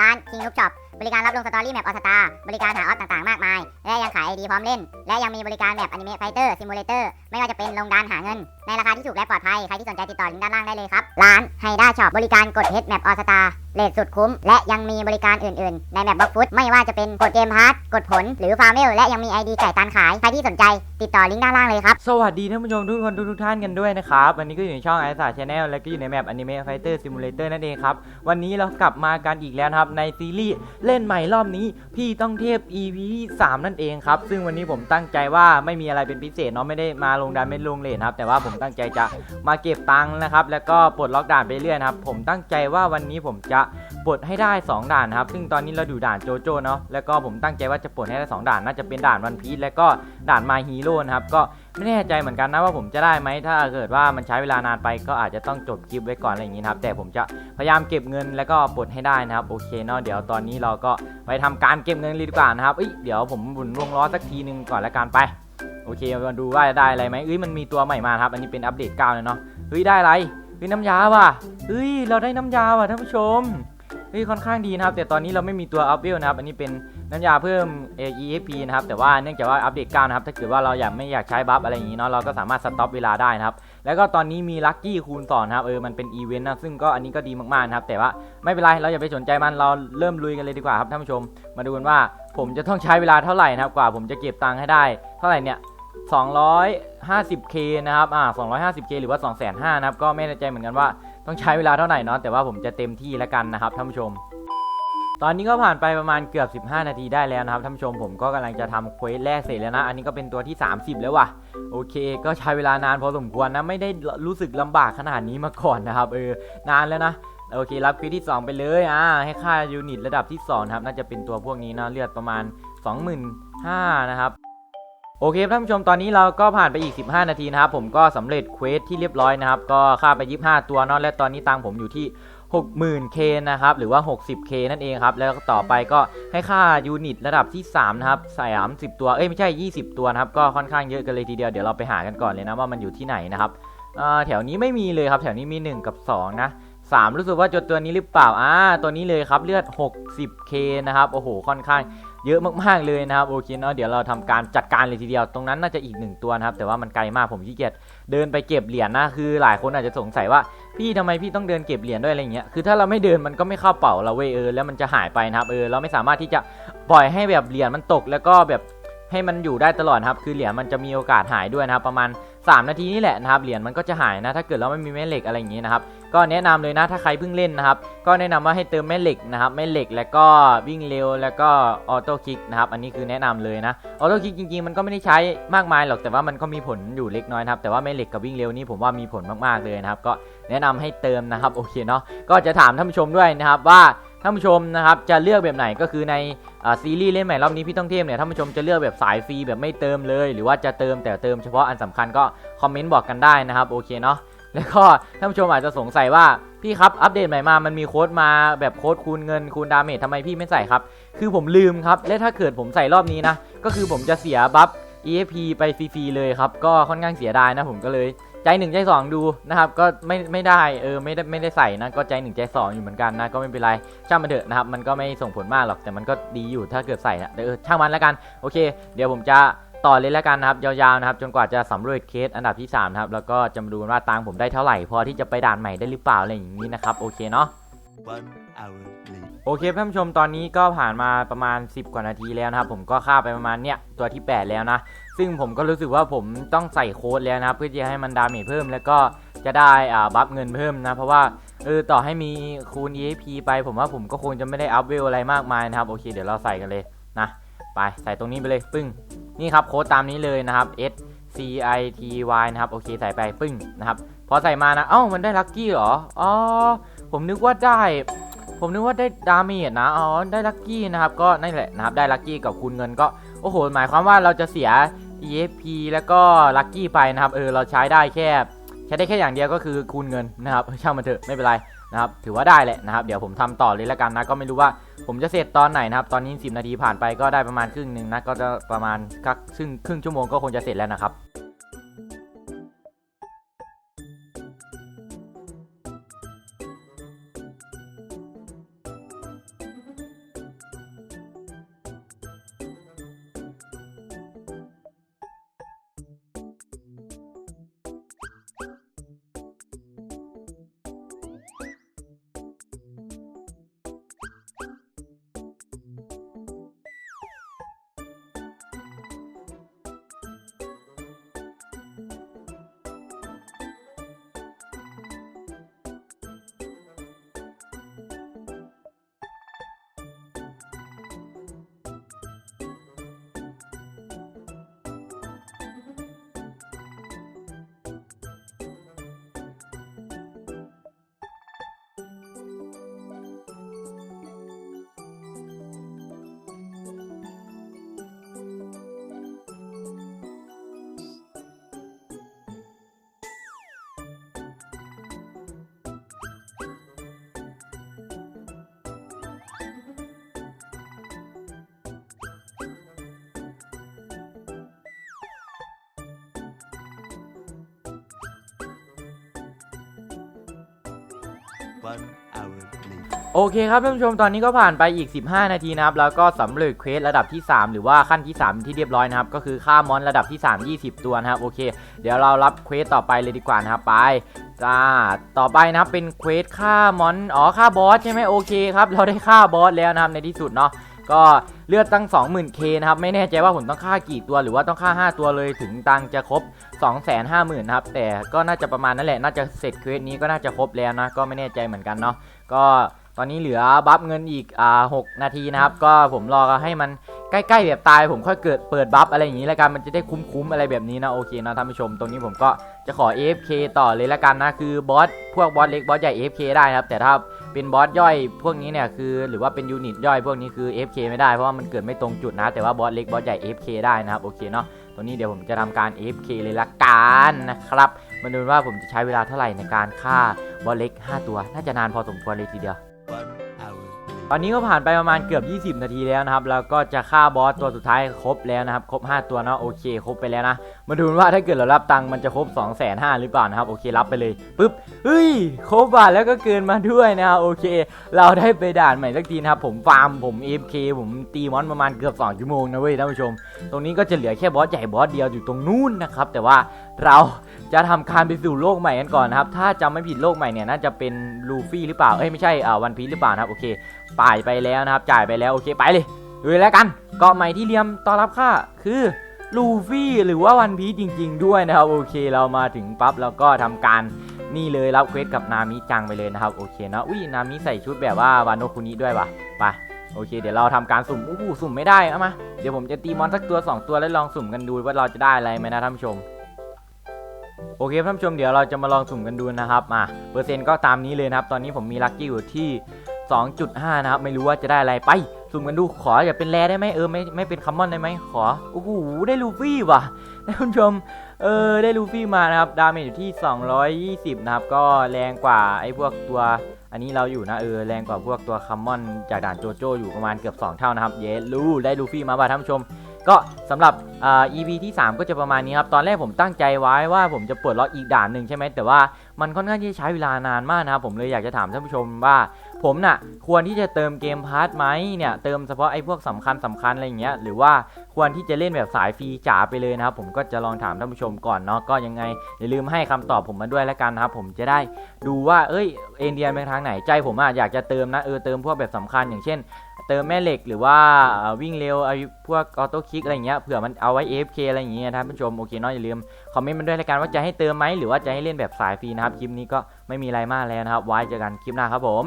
ร้าน King Look Shop บริการรับลงสตอรี่แมปออสตาบริการหาออสต่างๆ มากมาย และยังขายไอดีพร้อมเล่น และยังมีบริการแบบอนิเมะไฟเตอร์ซิมูเลเตอร์ไม่ว่าจะเป็นลงดานหาเงิน ในราคาที่ถูกและปลอดภัย ใครที่สนใจติดต่อลิงก์ด้านล่างได้เลยครับ ร้านไฮด้าช็อปบริการกดเพชรแมปออสตาเลทสุดคุ้ม และยังมีบริการอื่นๆ ในแมปบล็อกฟุตไม่ว่าจะเป็นกดเกมพาร์ทกดผลหรือฟาร์มเวลและยังมีไอดีไก่ตันขายใครที่สนใจติดต่อลิงก์ด้านล่างเลยครับสวัสดีท่านผู้ชมทุกคนทุกๆท่านกันด้วยนะครับวันนี้ก็อยู่ในช่องไอซ์าชาแนลและก็อยู่ในแมป Anime Fighter Simulator นั่นเองครับวันนี้เรากลับมากันอีกแล้วครับในซีรีส์เล่นใหม่รอบนี้ พี่ต้องเทพ EP ที่3นั่นเองครับ ซึ่งวันนี้ผมตั้งใจว่าไม่มีอะไรเป็นพิเศษเนาะไม่ได้มาลงดันไม่ลงเลนครับ แต่ว่าผมตั้งใจจะมาเก็บตังค์นะครับ แล้วก็ปลดล็อกด่านไปเรื่อยครับ ผมตั้งใจว่าวันนี้ผมจะปลดให้ได้ 2 ด่านครับ ซึ่งตอนนี้เราอยู่ด่านโจโจ้เนาะแล้วก็ผมตั้งใจว่าจะปลดให้ได้สองด่านน่าจะเป็นด่านวันพีชแล้วก็ด่านมาฮีโร่นะครับก็ ไม่แน่ใจเหมือนกันนะว่าผมจะได้ไหมถ้าเกิดว่ามันใช้เวลานานไปก็อาจจะต้องจบคลิปไว้ก่อนอะไรอย่างนี้นะครับแต่ผมจะพยายามเก็บเงินแล้วก็ปลดให้ได้นะครับโอเคเนาะเดี๋ยวตอนนี้เราก็ไปทำการเก็บเงินเลยดีกว่านะครับเอ้ยเดี๋ยวผมหมุนวงล้อสักทีนึงก่อนละกันไปโอเคมาดูว่าจะได้อะไรไหมเอ้ยมันมีตัวใหม่มาครับ อันนี้เป็นอัปเดต9เลยเนาะเฮ้ยได้อะไรเฮ้ยน้ำยาว่ะเฮ้ยเราได้น้ำยาว่ะท่านผู้ชมเฮ้ยค่อนข้างดีนะครับ แต่ตอนนี้เราไม่มีตัวอัพเวลนะครับ อันนี้เป็น น้ำยาเพิ่ม EXP นะครับ แต่ว่าเนื่องจากว่าอัปเดต9นะครับ ถ้าเกิดว่าเราอยากไม่อยากใช้บัฟอะไรอย่างนี้เนาะ เราก็สามารถสต็อปเวลาได้นะครับ แล้วก็ตอนนี้มีลัคกี้คูณ2นะครับ เออ มันเป็นอีเวนต์นะ ซึ่งก็อันนี้ก็ดีมากๆนะครับ แต่ว่าไม่เป็นไร เราอย่าไปสนใจมัน เราเริ่มลุยกันเลยดีกว่าครับท่านผู้ชม มาดูกันว่าผมจะต้องใช้เวลาเท่าไหร่นะครับ กว่าผมจะเก็บตังค์ให้ได้ เท่าไหร่เนี่ย 250k นะครับ อ่า 250k หรือว่า2 5 0 0 0นะครับ ก็ไม่แน่ใจเหมือนกันว่าต้องใช้เวลาเท่าไหร่เนาะ แต่ว่าผมจะเต็มที่แล้วกันนะครับท่านผู้ชม ตอนนี้ก็ผ่านไปประมาณเกือบ 15 นาทีได้แล้วนะครับท่านผู้ชมผมก็กำลังจะทำเควสแรกเสร็จแล้วนะ อันนี้ก็เป็นตัวที่ 30 แล้วว่ะ โอเค ก็ใช้เวลานานพอสมควรนะ ไม่ได้รู้สึกลำบากขนาดนี้มาก่อนนะครับ เออนานแล้วนะโอเครับเควสที่ 2 ไปเลยอ่าให้ค่ายูนิตระดับที่2นะครับน่าจะเป็นตัวพวกนี้นะเลือดประมาณ 25,000นะครับโอเคท่านผู้ชมตอนนี้เราก็ผ่านไปอีก 15 นาทีนะครับผมก็สำเร็จเควสที่เรียบร้อยนะครับก็ค่าไป 25 ตัวเนาะและตอนนี้ตังค์ผมอยู่ที่ 60,000K นะครับ หรือว่า 60K นั่นเองครับ แล้วต่อไปก็ให้ค่ายูนิตระดับที่ 3 นะครับใส่30ตัว เอ้ย ไม่ใช่ 20 ตัวนะครับ ก็ค่อนข้างเยอะกันเลยทีเดียว เดี๋ยวเราไปหากันก่อนเลยนะว่ามันอยู่ที่ไหนนะครับแถวนี้ไม่มีเลยครับ แถวนี้มี 1 กับ 2 นะ3รู้สึกว่าจดตัวนี้หรือเปล่า อ่า ตัวนี้เลยครับ เลือด 60K นะครับ โอ้โห ค่อนข้าง เยอะมากๆเลยนะครับโอเคเนาะเดี๋ยวเราทำการจัดการเลยทีเดียวตรงนั้นน่าจะอีกหนึ่งตัวนะครับแต่ว่ามันไกลมากผมขี้เกียจเดินไปเก็บเหรียญนะคือหลายคนอาจจะสงสัยว่าพี่ทำไมพี่ต้องเดินเก็บเหรียญด้วยอะไรเงี้ยคือถ้าเราไม่เดินมันก็ไม่เข้าเป๋าเราเว้ยเออแล้วมันจะหายไปนะครับเออเราไม่สามารถที่จะปล่อยให้แบบเหรียญมันตกแล้วก็แบบให้มันอยู่ได้ตลอดครับคือเหรียญมันจะมีโอกาสหายด้วยนะครับประมาณ 3 นาทีนี่แหละนะครับเหรียญมันก็จะหายนะถ้าเกิดเราไม่มีแม่เหล็กอะไรอย่างงี้นะครับ ก็แนะนำเลยนะถ้าใครเพิ่งเล่นนะครับ ก็แนะนำว่าให้เติมแม่เหล็กนะครับแม่เหล็กแล้วก็วิ่งเร็วแล้วก็ออโต้คลิกนะครับอันนี้คือแนะนำเลยนะออโต้คลิกจริงๆมันก็ไม่ได้ใช้มากมายหรอกแต่ว่ามันก็มีผลอยู่เล็กน้อยนะครับแต่ว่าแม่เหล็กกับวิ่งเร็วนี่ผมว่ามีผลมากๆเลยนะครับ ก็แนะนำให้เติมนะครับโอเคเนาะก็จะถามท่านผู้ชมด้วยนะครับว่าท่านผู้ชมนะครับจะเลือกแบบไหนก็คือในอซีรีส์เล่นใหม่รอบนี้พี่ต้องเทพเนี่ยท่านผู้ชมจะเลือกแบบสายฟรีแบบไม่เติมเลย หรือว่าจะเติมแต่เติมเฉพาะอันสำคัญก็คอมเมนต์บอกกันได้นะครับโอเคเนาะ แล้วก็ท่านผู้ชมอาจจะสงสัยว่าพี่ครับอัปเดตใหม่มา มันมีโค้ดมาแบบโค้ดคูณเงินคูณดาเมจทำไมพี่ไม่ใส่ครับ คือผมลืมครับ และถ้าเกิดผมใส่รอบนี้นะ ก็คือผมจะเสียบัฟ EFP ไปฟรีๆเลยครับ ก็ค่อนข้างเสียดายนะผมก็เลย ใจหนึ่งใจสองดูนะครับ ก็ไม่ไม่ได้เออไม่ได้ไม่ได้ใส่นะ ก็ใจหนึ่งใจสองอยู่เหมือนกันนะ ก็ไม่เป็นไรช่างมันเถอะนะครับ มันก็ไม่ส่งผลมากหรอกแต่มันก็ดีอยู่ถ้าเกิดใส่นะแต่เออช่างมันแล้วกันโอเค เดี๋ยวผมจะ ต่อเลยแล้วกันนะครับยาวๆนะครับจนกว่าจะสำรวจเคสอันดับที่3นะครับแล้วก็จะมาดูว่าตังผมได้เท่าไหร่ พอที่จะไปด่านใหม่ได้หรือเปล่าอะไรอย่างนี้นะครับโอเคเนาะโอเคท่านผู้ชมตอนนี้ก็ผ่านมาประมาณ 10 กว่านาทีแล้วนะครับผมก็ฆ่าไปประมาณเนี้ยตัวที่ 8 แล้วนะ ซึ่งผมก็รู้สึกว่าผมต้องใส่โค้ดแล้วนะครับเพื่อจะให้มันดาเมจเพิ่ม แล้วก็จะได้อ่าบัฟเงินเพิ่มนะเพราะว่าเออต่อให้มีคูณ EXP ไปผมว่าผมก็คงจะไม่ได้อัพเวลอะไรมากมายนะครับโอเคเดี๋ยวเราใส่กันเลยนะไปใส่ตรงนี้ไปเลยปึ้ง นี่ครับโค้ดตามนี้เลยนะครับ S C I T Y นะครับโอเคใส่ไปปึ้งนะครับพอใส่มานะเอ้ามันได้ลัคกี้เหรออ๋อผมนึกว่าได้ ผมนึกว่าได้ดาเมจนะอ๋อได้ลัคกี้นะครับก็นั่นแหละนะครับได้ลัคกี้กับคูณเงินก็โอ้โหหมายความว่าเราจะเสีย EFP แล้วก็ลัคกี้ไปนะครับเออเราใช้ได้แค่ใช้ได้แค่อย่างเดียวก็คือคูณเงินนะครับช่างมันเถอะไม่เป็นไร นะครับถือว่าได้แหละนะครับ เดี๋ยวผมทำต่อเลยละกันนะก็ไม่รู้ว่าผมจะเสร็จตอนไหนนะครับ ตอนนี้ 10 นาทีผ่านไปก็ได้ประมาณครึ่งหนึ่งนะก็จะประมาณครึ่งครึ่งชั่วโมงก็คงจะเสร็จแล้วนะครับ One hour later. โอเคครับท่านผู้ชมตอนนี้ก็ผ่านไปอีก 15 นาทีนะครับแล้วก็สำเร็จเควสระดับที่ 3 หรือว่าขั้นที่ 3 ที่เรียบร้อยนะครับก็คือฆ่ามอนระดับที่ 3 20 ตัวนะครับโอเค เดี๋ยวเรารับเควสต่อไปเลยดีกว่านะครับไปจ้าต่อไปนะครับเป็นเควสฆ่ามอนอ๋อฆ่าบอสใช่ไหมโอเคครับเราได้ฆ่าบอสแล้วนะครับในที่สุดเนาะ ก็เลือดตั้ง 20,000k นะครับ ไม่แน่ใจว่าผมต้องฆ่ากี่ตัวหรือว่าต้องฆ่า 5 ตัวเลยถึงตังจะครบ 250,000นะครับ แต่ก็น่าจะประมาณนั่นแหละ น่าจะเสร็จเควสนี้ก็น่าจะครบแล้วนะ ก็ไม่แน่ใจเหมือนกันเนาะ ก็ตอนนี้เหลือบัฟเงินอีก อ่าหกนาทีนะครับ ก็ผมรอให้มันใกล้ๆแบบตายผมค่อยเกิดเปิดบัฟอะไรอย่างนี้แล้วกันมันจะได้คุ้มๆอะไรแบบนี้นะโอเคนะท่านผู้ชมตรงนี้ผมก็จะขอ AFK ต่อเลยละกันนะคือบอสพวกบอสเล็กบอสใหญ่ AFK ได้นะครับแต่ถ้า เป็นบอสย่อยพวกนี้เนี่ยคือหรือว่าเป็นยูนิตย่อยพวกนี้คือ FK ไม่ได้เพราะว่ามันเกิดไม่ตรงจุดนะ แต่ว่าบอสเล็กบอสใหญ่ FK ได้นะครับโอเคเนาะตรงนี้เดี๋ยวผมจะทำการ FK เลยละกันนะครับมาดูว่าผมจะใช้เวลาเท่าไหร่ในการฆ่าบอสเล็ก 5 ตัว น่าจะนานพอสมควรเลยทีเดียว ตอนนี้ก็ผ่านไปประมาณเกือบ 20 นาทีแล้วนะครับ แล้วก็จะฆ่าบอสตัวสุดท้ายครบแล้วนะครับ ครบ 5 ตัวเนาะ โอเค ครบไปแล้วนะ มาดูว่าถ้าเกิดเรารับตังค์มันจะครบ 2 5 0 0 0 0หรือเปล่านะครับ โอเค รับไปเลยปุ๊บ เฮ้ย ครบอะแล้วก็เกินมาด้วยนะครับ โอเค เราได้ไปด่านใหม่สักทีนะครับ ผมฟาร์ม ผม AFK ผมตีมอนประมาณเกือบ 2 ชั่วโมงนะเว้ยท่านผู้ชม ตรงนี้ก็จะเหลือแค่บอสใหญ่บอสเดียวอยู่ตรงนู้นนะครับ แต่ว่า เราจะทำการไปสู่โลกใหม่กันก่อนนะครับ ถ้าจำไม่ผิดโลกใหม่เนี่ยน่าจะเป็นลูฟี่หรือเปล่า เอ้ยไม่ใช่อ่าวันพีหรือเปล่านะครับโอเคป่ายไปแล้วนะครับ จ่ายไปแล้วโอเคไปเลยเลยแล้วกันเกาะใหม่ที่เรียมต้อนรับค่าคือลูฟี่หรือว่าวันพีจริง ๆ ด้วยนะครับโอเคเรามาถึงปั๊บแล้วก็ทำการนี่เลยรับเควสกับนามิจังไปเลยนะครับโอเคนะอุ้ยนามิใส่ชุดแบบว่าวานโนคุนิด้วยว่ะไปโอเค เดี๋ยวเราทำการสุ่มอู้หูสุ่มไม่ได้เอามาเดี๋ยวผมจะตีมอนสักตัว 2 ตัวแล้วลองสุ่มกันดูว่าเราจะได้อะไรไหมนะท่านผู้ชม โอเคท่านผู้ชมเดี๋ยวเราจะมาลองสุ่มกันดูนะครับมาเปอร์เซ็นต์ก็ตามนี้เลยนะครับ ตอนนี้ผมมีลัคกี้อยู่ที่ 2.5 นะครับ ไม่รู้ว่าจะได้อะไรไปสุ่มกันดูขออย่าเป็นแรได้ไหมเออไม่ไม่เป็นคัมมอนได้ไหมขอโอ้โหได้ลูฟี่ว่ะท่านผู้ชมเออได้ลูฟี่มานะครับดาเมจอยู่ที่ 220 นะครับ ก็แรงกว่าไอ้พวกตัวอันนี้เราอยู่นะเออแรงกว่าพวกตัวคัมมอนจากด่านโจโจอยู่ประมาณเกือบ 2 เท่านะครับ เยลูได้ลูฟี่มาบ่าท่านผู้ชม ก็สำหรับอ่า EP ที่ 3 ก็จะประมาณนี้ครับ ตอนแรกผมตั้งใจไว้ว่าผมจะเปิดล็อกอีกด่านหนึ่งใช่ไหมแต่ว่ามันค่อนข้างที่จะใช้เวลานานมากนะครับ ผมเลยอยากจะถามท่านผู้ชมว่า ผมน่ะควรที่จะเติมเกมพาร์ทไหมเนี่ยเติมเฉพาะไอ้พวกสำคัญสำคัญอะไรอย่างเงี้ยหรือว่าควรที่จะเล่นแบบสายฟรีจ๋าไปเลยนะครับ ผมก็จะลองถามท่านผู้ชมก่อนเนาะก็ยังไงอย่าลืมให้คำตอบผมมาด้วยแล้วกันนะครับผมจะได้ดูว่าเอ้ยเอ็นเดียนไปทางไหนใจผมอะอยากจะเติมนะเออเติมพวกแบบสำคัญอย่างเช่น เติมแม่เหล็กหรือว่าวิ่งเร็วไอ้พวกออโต้คลิกอะไรอย่างเงี้ยเผื่อมันเอาไว้ AFK อะไรอย่างเงี้ยท่านผู้ชมโอเคเนาะอย่าลืมคอมเมนต์มาด้วยละกันว่าจะให้เติมไหมหรือว่าจะให้เล่นแบบสายฟรีนะครับคลิปนี้ก็ไม่มีอะไรมากแล้วนะครับไว้เจอกันคลิปหน้าครับผม